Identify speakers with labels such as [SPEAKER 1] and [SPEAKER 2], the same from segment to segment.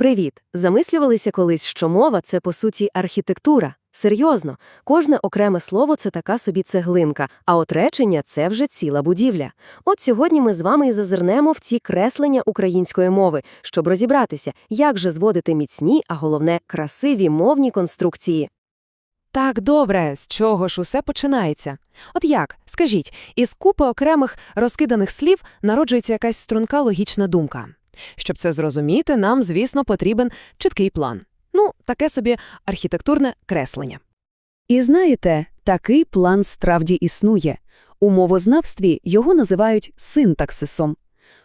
[SPEAKER 1] Привіт! Замислювалися колись, що мова це по суті архітектура. Серйозно, кожне окреме слово це така собі цеглинка, а от речення це вже ціла будівля. От сьогодні ми з вами і зазирнемо в ці креслення української мови, щоб розібратися, як же зводити міцні, а головне красиві мовні конструкції.
[SPEAKER 2] Так, добре, з чого ж усе починається? От як? Скажіть, із купи окремих розкиданих слів народжується якась струнка логічна думка. Щоб це зрозуміти, нам, звісно, потрібен чіткий план. Ну, таке собі архітектурне креслення.
[SPEAKER 3] І знаєте, такий план справді існує. У мовознавстві його називають синтаксисом.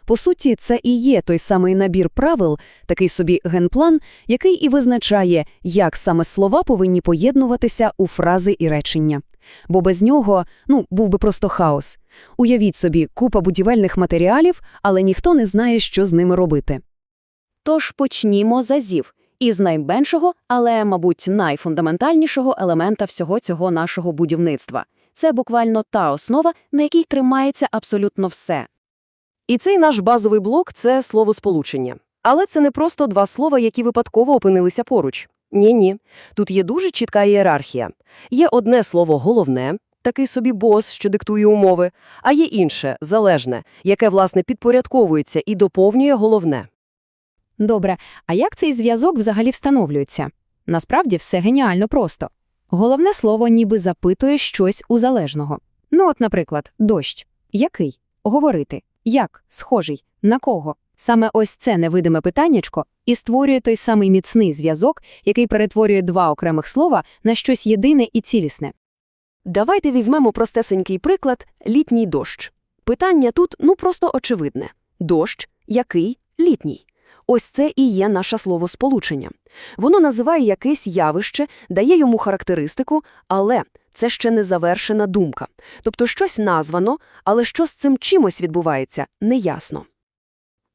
[SPEAKER 3] По суті, це і є той самий набір правил, такий собі генплан, який і визначає, як саме слова повинні поєднуватися у фрази і речення. Бо без нього, ну, був би просто хаос. Уявіть собі, купа будівельних матеріалів, але ніхто не знає, що з ними робити.
[SPEAKER 4] Тож почнімо з азів. Із найменшого, але, мабуть, найфундаментальнішого елемента всього цього нашого будівництва. Це буквально та основа, на якій тримається абсолютно все.
[SPEAKER 1] І цей наш базовий блок це словосполучення. Але це не просто два слова, які випадково опинилися поруч. Ні-ні. Тут є дуже чітка ієрархія. Є одне слово головне, такий собі бос, що диктує умови, а є інше залежне, яке, власне, підпорядковується і доповнює головне.
[SPEAKER 2] Добре, а як цей зв'язок взагалі встановлюється? Насправді все геніально просто. Головне слово ніби запитує щось у залежного. Ну от, наприклад, дощ. Який? Говорити. Як? Схожий. На кого? Саме ось це невидиме питаннячко і створює той самий міцний зв'язок, який перетворює два окремих слова на щось єдине і цілісне.
[SPEAKER 1] Давайте візьмемо простесенький приклад – літній дощ. Питання тут, ну, просто очевидне. Дощ, який, літній. Ось це і є наше словосполучення. Воно називає якесь явище, дає йому характеристику, але це ще не завершена думка. Тобто щось названо, але що з цим чимось відбувається, неясно.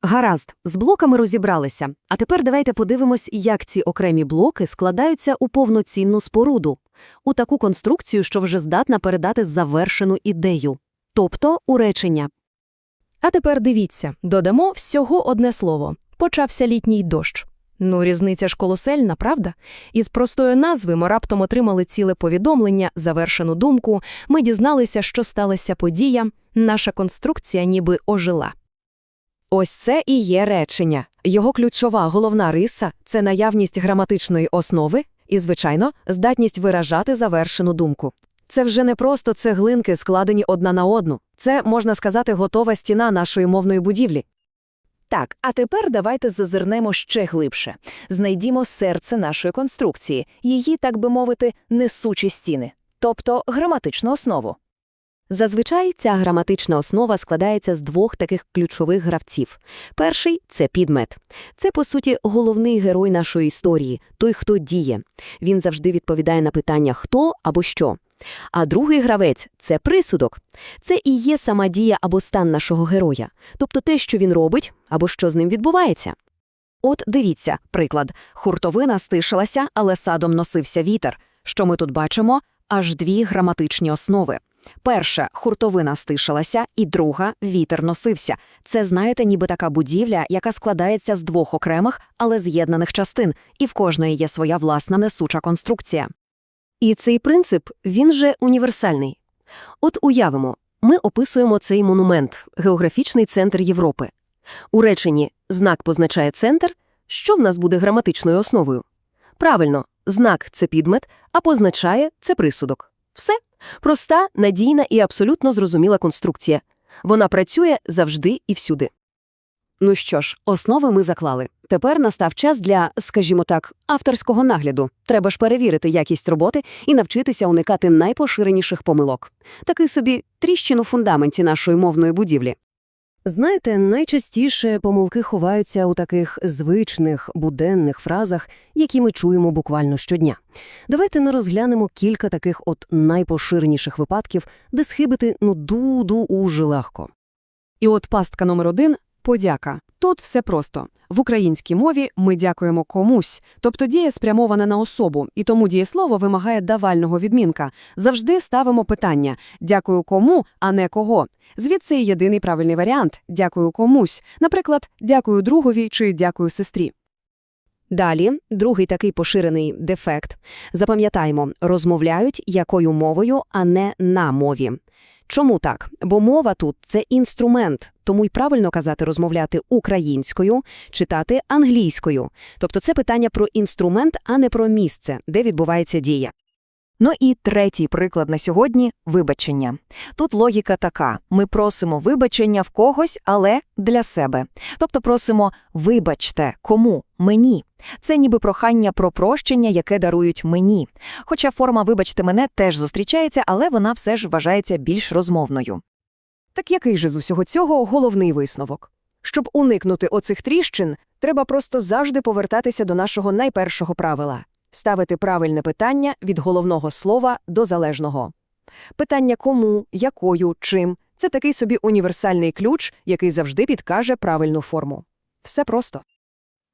[SPEAKER 1] Гаразд, з блоками розібралися. А тепер давайте подивимось, як ці окремі блоки складаються у повноцінну споруду, у таку конструкцію, що вже здатна передати завершену ідею, тобто у речення.
[SPEAKER 2] А тепер дивіться, додамо всього одне слово. Почався літній дощ. Ну, різниця ж колосельна, правда? Із простої назви ми раптом отримали ціле повідомлення, завершену думку, ми дізналися, що сталася подія, наша конструкція ніби ожила.
[SPEAKER 1] Ось це і є речення. Його ключова головна риса – це наявність граматичної основи і, звичайно, здатність виражати завершену думку. Це вже не просто цеглинки, складені одна на одну. Це, можна сказати, готова стіна нашої мовної будівлі.
[SPEAKER 5] Так, а тепер давайте зазирнемо ще глибше. Знайдімо серце нашої конструкції, її, так би мовити, несучі стіни, тобто граматичну основу.
[SPEAKER 1] Зазвичай ця граматична основа складається з двох таких ключових гравців. Перший – це підмет. Це, по суті, головний герой нашої історії, той, хто діє. Він завжди відповідає на питання «хто» або «що». А другий гравець – це присудок. Це і є сама дія або стан нашого героя, тобто те, що він робить, або що з ним відбувається. От дивіться, приклад. Хуртовина стишилася, але садом носився вітер. Що ми тут бачимо? Аж дві граматичні основи. Перша – хуртовина стишилася, і друга – вітер носився. Це, знаєте, ніби така будівля, яка складається з двох окремих, але з'єднаних частин, і в кожної є своя власна несуча конструкція. І цей принцип, він же універсальний. От уявимо, ми описуємо цей монумент – географічний центр Європи. У реченні «знак позначає центр» що в нас буде граматичною основою? Правильно, знак – це підмет, а позначає – це присудок. Все. Проста, надійна і абсолютно зрозуміла конструкція. Вона працює завжди і всюди. Ну що ж, основи ми заклали. Тепер настав час для, скажімо так, авторського нагляду. Треба ж перевірити якість роботи і навчитися уникати найпоширеніших помилок. Такий собі тріщину фундаменті нашої мовної будівлі. Знаєте, найчастіше помилки ховаються у таких звичних, буденних фразах, які ми чуємо буквально щодня. Давайте не розглянемо кілька таких от найпоширеніших випадків, де схибити ну ду-ду-уже легко. І от пастка номер один – подяка. Тут все просто. В українській мові ми дякуємо комусь, тобто дія спрямована на особу, і тому дієслово вимагає давального відмінка. Завжди ставимо питання «дякую кому», а не «кого». Звідси єдиний правильний варіант «дякую комусь», наприклад, «дякую другові» чи «дякую сестрі». Далі, другий такий поширений дефект. Запам'ятаймо, розмовляють якою мовою, а не на мові. Чому так? Бо мова тут – це інструмент, тому й правильно казати розмовляти українською, читати англійською. Тобто це питання про інструмент, а не про місце, де відбувається дія.
[SPEAKER 5] Ну і третій приклад на сьогодні – вибачення. Тут логіка така. Ми просимо вибачення в когось, але для себе. Тобто просимо «вибачте». Кому? Мені. Це ніби прохання про прощення, яке дарують мені. Хоча форма «вибачте мене» теж зустрічається, але вона все ж вважається більш розмовною.
[SPEAKER 3] Так який же з усього цього головний висновок? Щоб уникнути оцих тріщин, треба просто завжди повертатися до нашого найпершого правила – ставити правильне питання від головного слова до залежного. Питання кому, якою, чим – це такий собі універсальний ключ, який завжди підкаже правильну форму. Все просто.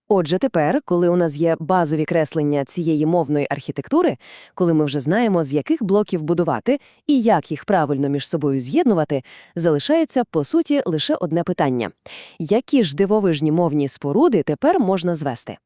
[SPEAKER 1] Отже, тепер, коли у нас є базові креслення цієї мовної архітектури, коли ми вже знаємо, з яких блоків будувати і як їх правильно між собою з'єднувати, залишається, по суті, лише одне питання. Які ж дивовижні мовні споруди тепер можна звести?